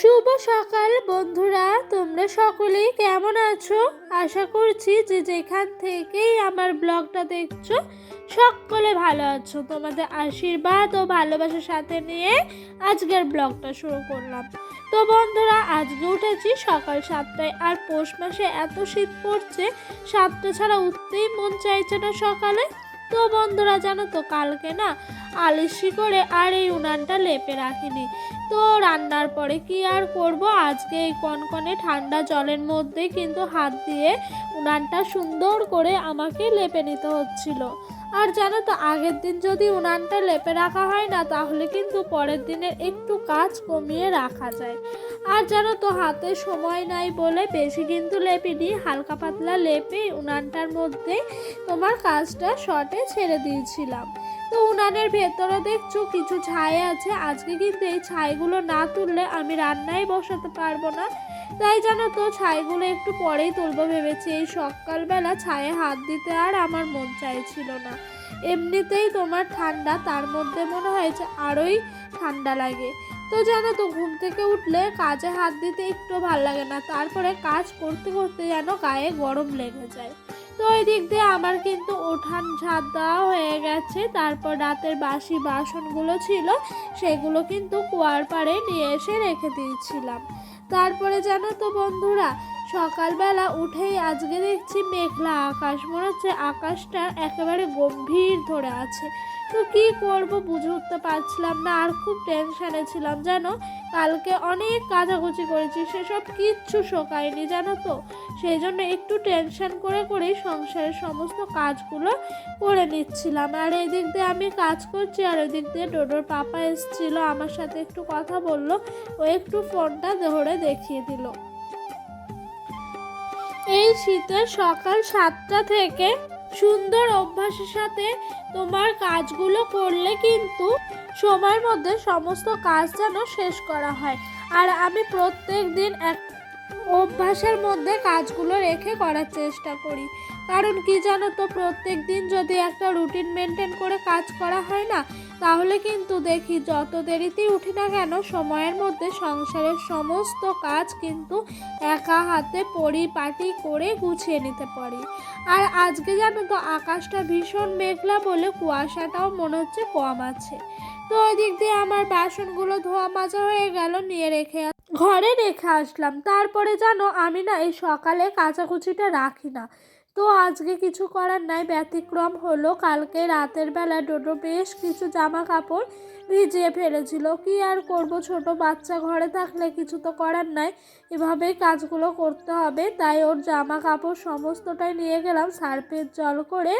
শুভ সকাল বন্ধুরা, তোমরা সকলেই কেমন আছো? আশা করছি যে যেখান থেকেই আমার ব্লগটা দেখছ, সকলে ভালো আছো। তোমাদের আশীর্বাদ ও ভালোবাসার সাথে নিয়ে আজকের ব্লগটা শুরু করলাম। তো বন্ধুরা, আজকে উঠেছি সকাল সাতটায়, আর পৌষ মাসে এত শীত পড়ছে, সাতটা ছাড়া উঠতেই মন চাইছে না সকালে। তো বন্ধুরা, জানো তো, কালকে না আলিশি করে আর এই উনানটা লেপে রাখিনি। তো রান্নার পরে কি আর করব? আজকে এই কনকনে ঠান্ডা জলের মধ্যে কিন্তু হাত দিয়ে উনানটা সুন্দর করে আমাকে লেপে নিতে হচ্ছিল। আর জানো তো, আগের দিন যদি উনানটা লেপে রাখা হয় না, তাহলে কিন্তু পরের দিনের একটু কাজ কমিয়ে রাখা যায়। আর জানো তো, হাতে সময় নাই বলে বেশি কিন্তু লেপিনি, হালকা পাতলা লেপে উনানটার মধ্যে তোমার কাজটা শর্টে ছেড়ে দিয়েছিলাম। তো উনানের ভেতরে দেখছ কিছু ছাই আছে, আজকে কিন্তু এই ছাইগুলো না তুললে আমি রান্নায় বসাতে পারব না। তাই জানো তো, ছাইগুলো একটু পরেই তুলবো ভেবেছি। এই সকালবেলা ছায়ে হাত দিতে আর আমার মন চাইছিল না। এমনিতেই তোমার ঠান্ডা, তার মধ্যে মনে হয়েছে আরোই ঠান্ডা লাগে। তো জানো তো, ঘুম থেকে উঠলে কাজে হাত দিতে একটু ভালো লাগে না, তারপরে কাজ করতে করতে যেন গায়ে গরম লেগে যায়। তো ওই দিক দিয়ে আমার কিন্তু উঠান ঝাঁট দেওয়া হয়ে গেছে, তারপর রাতের বাসি বাসনগুলো ছিল, সেগুলো কিন্তু কুয়ার পাড়ে নিয়ে এসে রেখে দিয়েছিলাম। তারপরে জানো তো বন্ধুরা সকালবেলা উঠেই আজকে দেখছি মেঘলা আকাশ। মনে হচ্ছে আকাশটা একেবারে গম্ভীর ধরে আছে। তো কি করব বুঝে উঠতে পারছিলাম না, আর খুব টেনশানে ছিলাম, জানো? কালকে অনেক কাচাকুচি করেছি, সেসব কিচ্ছু শোকায়নি, জানো তো? সেই জন্য একটু টেনশন করে করেই সংসারের সমস্ত কাজগুলো করে নিচ্ছিলাম। আর এই দিক দিয়ে আমি কাজ করছি, আর ওই দিক দিয়ে ডোডোর পাপা এসেছিল, আমার সাথে একটু কথা বলল, ও একটু ফোনটা ধরে দেখিয়ে দিল। এই শীতের সকাল সাতটা থেকে সুন্দর অভ্যাসের সাথে তোমার কাজগুলো করলে কিন্তু সময়ের মধ্যে সমস্ত কাজ যেন শেষ করা হয়। আর আমি প্রত্যেক দিন এক অভ্যাসের মধ্যে কাজগুলো রেখে করার চেষ্টা করি। কারণ কি জানো তো, প্রত্যেক দিন যদি একটা রুটিন মেনটেন করে কাজ করা হয় না, তাহলে কিন্তু দেখি যত দেরিতেই উঠি না কেন, সময়ের মধ্যে সংসারের সমস্ত কাজ কিন্তু একা হাতে পরিপাটি করে গুছিয়ে নিতে পারি। আর আজকে জানো তো, আকাশটা ভীষণ মেঘলা বলে কুয়াশাটাও মনে হচ্ছে কম আছে। তো ওই দিক দিয়ে আমার বাসনগুলো ধোয়া মাজা হয়ে গেল, নিয়ে রেখে ঘরে রেখে আসলাম। তারপরে জানো, আমি না এই সকালে কাচাকুচিটা রাখি না। তো আজকে কিছু করার নাই, ব্যতিক্রম হলো। কালকে রাতের বেলা ডোডো বেশ কিছু জামা কাপড় ভিজিয়ে ফেলেছিল। কি আর করব? ছোট বাচ্চা ঘরে থাকলে কিছু তো করার নাই। এভাবেই কাজগুলো করতে হবে। তাই ওর জামা কাপড় সমস্তটাই নিয়ে গেলাম, সার্ফের জল করে।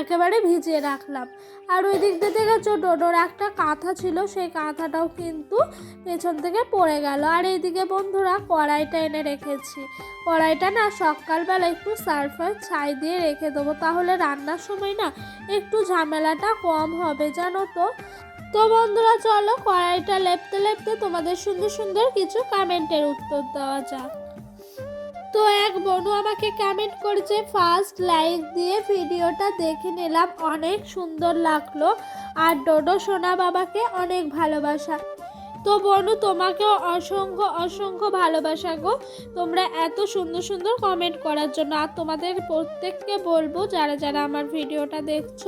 একেবারে ভিজিয়ে রাখলাম। আর ওই দিক দিয়ে দেখেছ ডোডোর একটা কাঁথা ছিল, সেই কাঁথাটাও কিন্তু পেছন থেকে পড়ে গেল। আর এইদিকে বন্ধুরা কড়াইটা এনে রেখেছি। কড়াইটা না সকালবেলা একটু সার্ফার ছাই দিয়ে রেখে দেবো। তাহলে রান্নার সময় না একটু ঝামেলাটা কম হবে, জানো তো? তো বন্ধুরা চলো কড়াইটা লেপতে লেপতে তোমাদের সুন্দর সুন্দর কিছু কমেন্টের উত্তর দেওয়া যাক। তো এক বনু আমাকে কমেন্ট করেছে ফার্স্ট লাইক দিয়ে ভিডিওটা দেখে নিলাম, অনেক সুন্দর লাগল। আর ডোডো সোনা বাবাকে অনেক ভালোবাসা। তো বনু, তোমাকেও অসংখ্য অসংখ্য ভালোবাসা গো। তোমরা এত সুন্দর সুন্দর কমেন্ট করার জন্য। আর তোমাদের প্রত্যেককে বলব, যারা যারা আমার ভিডিওটা দেখছ,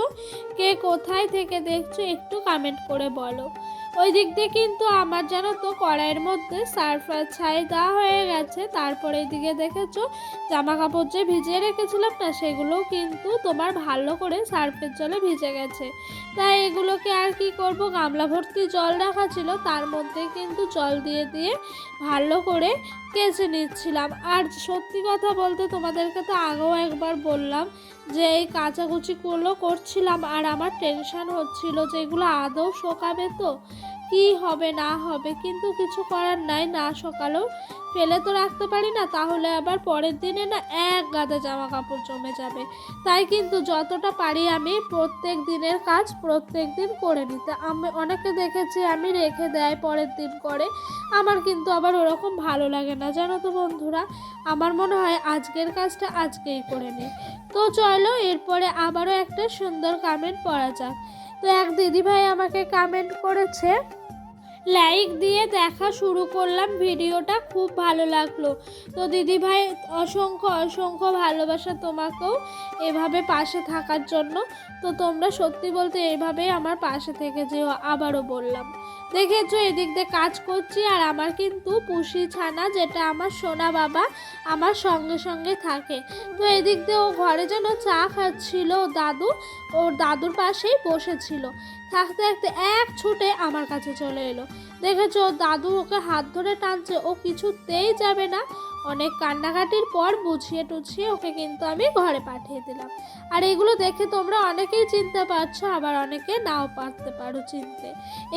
কে কোথায় থেকে দেখছ, একটু কমেন্ট করে বলো। ওই দিক দিয়ে কিন্তু আমার জানো তো কড়াইয়ের মধ্যে সার্ফার ছাই দেওয়া হয়ে গেছে। তারপরে এদিকে দেখেছ জামা কাপড় যে ভিজিয়ে রেখেছিলাম না সেগুলোও কিন্তু তোমার ভালো করে সার্ফের জলে ভিজে গেছে। তাই এগুলোকে আর কি করব, গামলা ভর্তি জল রাখা ছিল, তার মধ্যে কিন্তু জল দিয়ে দিয়ে ভালো করে কেচে নিচ্ছিলাম। আর সত্যি কথা বলতে তোমাদেরকে তো আগেও একবার বললাম যে এই কাচাকুচিগুলো করছিলাম, আর আমার টেনশন হচ্ছিল যে এগুলো আদৌ শোকাবে তো। কি হবে, না হবে, কিন্তু কিছু করার নাই, না সকালেও ফেলে তো রাখতে পারি না, তাহলে আবার পরের দিনে না এক গাদা জামা কাপড় জমে যাবে। তাই কিন্তু যতটা পারি আমি প্রত্যেক দিনের কাজ প্রত্যেক দিন করে নিতে। আমি, অনেকে দেখেছি আমি রেখে দেয়, পরের দিন করে। আমার কিন্তু আবার ওরকম ভালো লাগে না, জানো তো বন্ধুরা? আমার মনে হয় আজকের কাজটা আজকেই করে নিই। তো চলো, এরপরে আবারও একটা সুন্দর কামেন্ট পড়া যাক। তো এক দিদিভাই আমাকে কমেন্ট করেছে লাইক দিয়ে দেখা শুরু করলাম, ভিডিওটা খুব ভালো লাগল। তো দিদিভাই, অসংখ্য অসংখ্য ভালোবাসা তোমাকেও এভাবে পাশে থাকার জন্য। তো তোমরা সত্যি বলতে এভাবেই আমার পাশে থেকে যেও, আবারও বললাম। দেখেছ, এদিক দিয়ে কাজ করছি আর আমার কিন্তু পুষি ছানা যেটা আমার সোনা বাবা আমার সঙ্গে সঙ্গে থাকে। তো এদিক দিয়ে ও ঘরে যেন চা খাচ্ছিল দাদু, ওর দাদুর পাশেই বসেছিল। থাকতে থাকতে এক ছুটে আমার কাছে চলে এলো। দেখেছ দাদু ওকে হাত ধরে টানছে, ও কিছুতেই যাবে না। অনেক কান্নাকাটির পর বুঝিয়ে টুছিয়ে ওকে কিন্তু আমি ঘরে পাঠিয়ে দিলাম। আর এগুলো দেখে তোমরা অনেকেই চিনতে পারছ, আবার অনেকে নাও পারতে পারো চিনতে।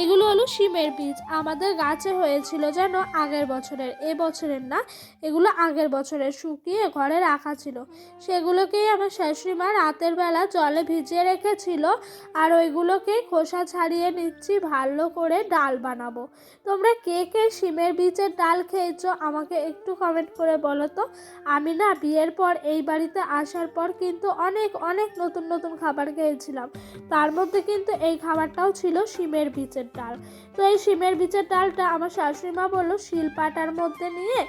এগুলো হলো শিমের বীজ। আমাদের গাছে হয়েছিল যেন আগের বছরের, এ বছরের না, এগুলো আগের বছরের শুকিয়ে ঘরে রাখা ছিল। সেগুলোকেই আমার শাশুড়ি মা রাতের বেলা জলে ভিজিয়ে রেখেছিল, আর ওইগুলোকে খোসা ছাড়িয়ে নিচ্ছি, ভালো করে ডাল বানাবো। তোমরা কে কে শিমের বীজের ডাল খেয়েছো, আমাকে একটু কমেন্ট করে বলো তো? আমি না বিয়ের পর এই বাড়িতে আসার পর কিন্তু অনেক অনেক নতুন নতুন খাবার খেয়েছিলাম। তার মধ্যে কিন্তু এই খাবারটাও ছিল শিমের বীজের ডাল। তো এই শিমের বীজের ডালটা আমার শাশুড়ি মা বলল, শিলপাটার মধ্যে নিয়ে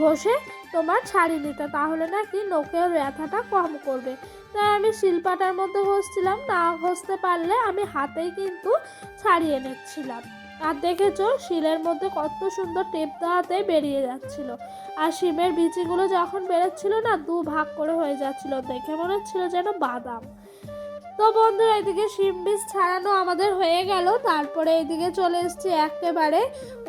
ঘষে তোমার ছাড়িয়ে নিতে, তাহলে নাকি নোকের ব্যথাটা কম করবে। তাই আমি শিলপাটার মধ্যে ঘষছিলাম না ঘষতে পারলে আমি হাতেই কিন্তু ছাড়িয়ে নিচ্ছিলাম। আর দেখেছ, শিলের মধ্যে কত সুন্দর টেপ দেওয়াতে বেরিয়ে যাচ্ছিল। আর শিমের বিচিগুলো যখন বেরোচ্ছিল না দু ভাগ করে হয়ে যাচ্ছিল। দেখে মনে হচ্ছিল যেন বাদাম। তো বন্ধুরা, এদিকে শিম বীজ ছাড়ানো আমাদের হয়ে গেল। তারপরে এদিকে চলে এসেছি একেবারে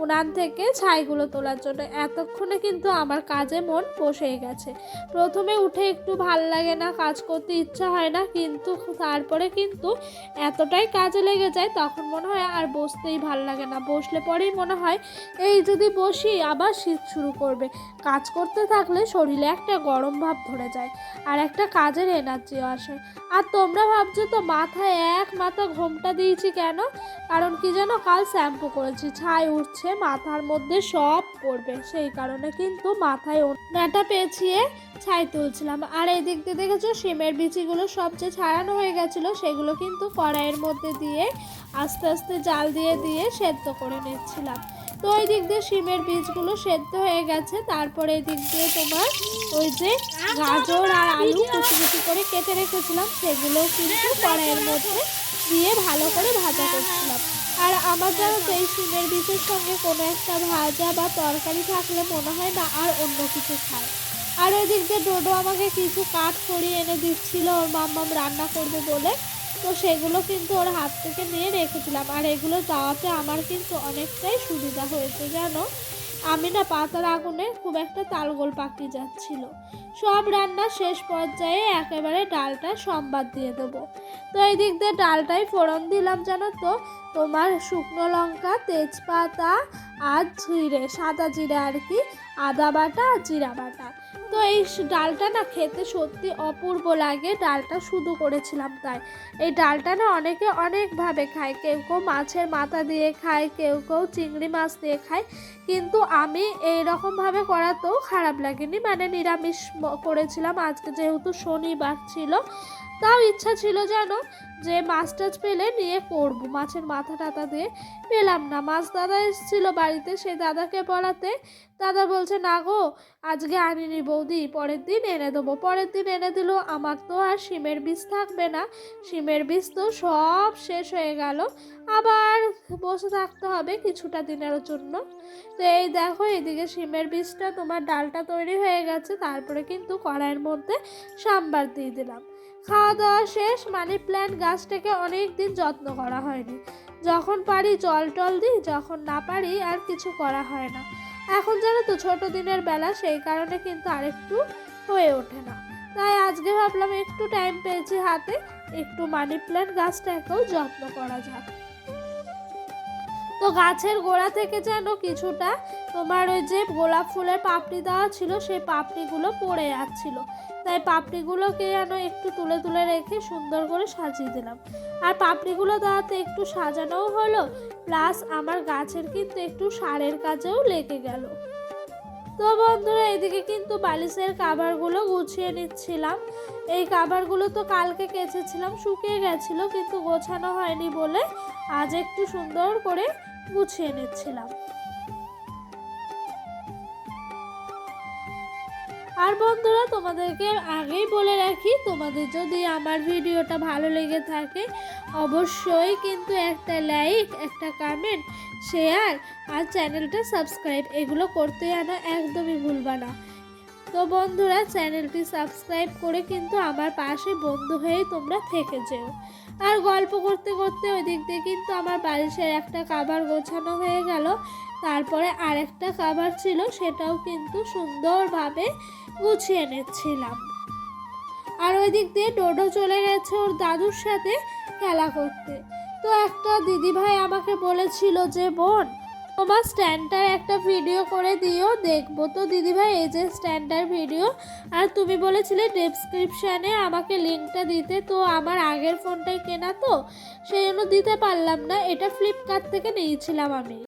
উনান থেকে ছাইগুলো তোলার জন্য। এতক্ষণে কিন্তু আমার কাজে মন বসেই গেছে। প্রথমে উঠে একটু ভালো লাগে না, কাজ করতে ইচ্ছা হয় না, কিন্তু তারপরে কিন্তু এতটাই কাজে লেগে যায়, তখন মনে হয় আর বসতেই ভালো লাগে না। বসলে পরেই মনে হয়, এই যদি বসি, আবার শীত শুরু করবে। কাজ করতে থাকলে শরীরে একটা গরম ভাব ধরে যায়, আর একটা কাজের এনার্জিও আসে। আর তোমরা ভাবছ তো মাথায় এক মাথা ঘোমটা দিয়েছি কেন? কারণ কি যেন কাল শ্যাম্পু করেছি, ছাই উঠছে, মাথার মধ্যে সব পড়বে। সেই কারণে কিন্তু মাথায় ওনাটা পেঁচিয়ে ছাই তুলছিলাম। আর এই দিক দিয়ে দেখেছ সিমের বিচিগুলো সব যে ছাড়ানো হয়ে গেছিল, সেগুলো কিন্তু কড়াইয়ের মধ্যে দিয়ে আস্তে আস্তে জাল দিয়ে দিয়ে সেদ্ধ করে নিচ্ছিলাম। তো ওই দিক দিয়ে শিমের বীজগুলো সেদ্ধ হয়ে গেছে। তারপরে এই দিক দিয়ে তোমার ওই যে গাজর আর আলু কুচি কুচি করে কেটে রেখেছিলাম। সেগুলো কিন্তু কড়াইয়ের মধ্যে দিয়ে ভালো করে ভাজা করছিলাম। আর আমার তো এই শিমের বীজের সঙ্গে কোনো একটা ভাজা বা তরকারি থাকলে মনে হয় না আর অন্য কিছু খায়। আর ওই দিক দিয়ে ডোডো আমাকে কিছু কাঠ করিয়ে এনে দিচ্ছিল। ওর মাম্মাম রান্না করবে বলে তো সেগুলো কিন্তু ওর হাত থেকে নিয়ে রেখেছিলাম। আর এগুলো যাওয়াতে আমার কিন্তু অনেকটাই সুবিধা হয়েছে, জানো? আমি না পাতার আগুনে খুব একটা তালগোল পাকিয়ে যাচ্ছিল। সব রান্না শেষ পর্যায়ে একেবারে ডালটা সম্বাদ দিয়ে দেবো। তো এই দিক দিয়ে ডালটাই ফোড়ন দিলাম, জানো তো? তোমার শুকনো লঙ্কা, তেজপাতা আর জিরে, সাদা জিরে আর কি, আদা বাটা আর জিরা বাটা। তো এই ডালটা না খেতে সত্যি অপূর্ব লাগে, ডালটা শুধু করেছিলাম তাই। এই ডালটা না অনেকে অনেকভাবে খায়, কেউ কেউ মাছের মাথা দিয়ে খায়, কেউ কেউ চিংড়ি মাছ দিয়ে খায়, কিন্তু আমি এই রকমভাবে করাতেও খারাপ লাগেনি। মানে নিরামিষ করেছিলাম, আজকে যেহেতু শনিবার ছিল তাও ইচ্ছা ছিল যেন যে মাছ টাছ পেলে নিয়ে করব। মাছের মাথা টাথা দিয়ে পেলাম না। মাছ দাদা এসেছিল বাড়িতে সেই দাদাকে পড়াতে। দাদা বলছে, না গো, আজকে আনিনি বৌদি, পরের দিন এনে দেবো। পরের দিন এনে দিল, আমার তো আর শিমের বীজ থাকবে না। শিমের বীজ তো সব শেষ হয়ে গেল। আবার বসে থাকতে হবে কিছুটা দিনের জন্য। তো এই দেখো, এদিকে শিমের বীজটা তোমার ডালটা তৈরি হয়ে গেছে। তারপরে কিন্তু কড়াইয়ের মধ্যে সাম্বার দিয়ে দিলাম। খাওয়া দাওয়া শেষ মানি প্ল্যান্ট গাছটাকে অনেক দিন যত্ন করা হয়নি। যখন পারি জল টল দিই, যখন না পারি আর কিছু করা হয় না। এখন জানো তো, ছোট দিনের বেলা সেই কারণে কিন্তু আরেকটু হয়ে ওঠে না। তাই আজকে ভাবলাম একটু টাইম পেয়েছি হাতে, একটু মানি প্ল্যান্ট গাছটাকেও যত্ন করা যাক। তো গাছের গোড়া থেকে যেন কিছুটা তোমার ওই যে গোলাপ ফুলের পাপড়ি দেওয়া ছিল, সেই পাপড়িগুলো পড়ে যাচ্ছিল। তাই পাপড়িগুলোকে যেন একটু তুলে তুলে রেখে সুন্দর করে সাজিয়ে দিলাম। আর পাপড়িগুলো দেওয়াতে একটু সাজানোও হলো, প্লাস আমার গাছের কিন্তু একটু সারের কাজেও লেগে গেল। তো বন্ধুরা, এদিকে কিন্তু বালিশের কাভারগুলো গুছিয়ে নিচ্ছিলাম। এই কাভারগুলো তো কালকে কেচেছিলাম, শুকিয়ে গেছিল, কিন্তু গোছানো হয়নি বলে আজ একটু সুন্দর করে গুছিয়ে নিচ্ছিলাম। আর বন্ধুরা, তোমাদেরকে আগেই বলে রাখি, তোমাদের যদি আমার ভিডিওটা ভালো লেগে থাকে, অবশ্যই কিন্তু একটা লাইক, একটা কমেন্ট শেয়ার আর চ্যানেলটা সাবস্ক্রাইব এগুলো করতে যেন একদমই ভুলবা না। তো বন্ধুরা, চ্যানেলটি সাবস্ক্রাইব করে কিন্তু আমার পাশে বন্ধু হয়েই তোমরা থেকে যেও। আর গল্প করতে করতে ওই দিক দিয়ে কিন্তু আমার বালিশের একটা কাবার গোছানো হয়ে গেল। তারপরে আরেকটা কাবার ছিল, সেটাও কিন্তু সুন্দরভাবে গুছিয়ে নিচ্ছিলাম। আর ওই দিক দিয়ে ডোডো চলে গেছে ওর দাদুর সাথে খেলা করতে। তো একটা দিদিভাই আমাকে বলেছিল যে, বোন তোমার স্ট্যান্ডটার একটা ভিডিও করে দিও, দেখব। তো দিদিভাই, এই যে স্ট্যান্ডার ভিডিও, আর তুমি বলেছিলে ডেসক্রিপশানে আমাকে লিঙ্কটা দিতে, তো আমার আগের ফোনটাই কেনা তো, সেই জন্য দিতে পারলাম না। এটা ফ্লিপকার্ট থেকে নিয়েছিলাম আমি।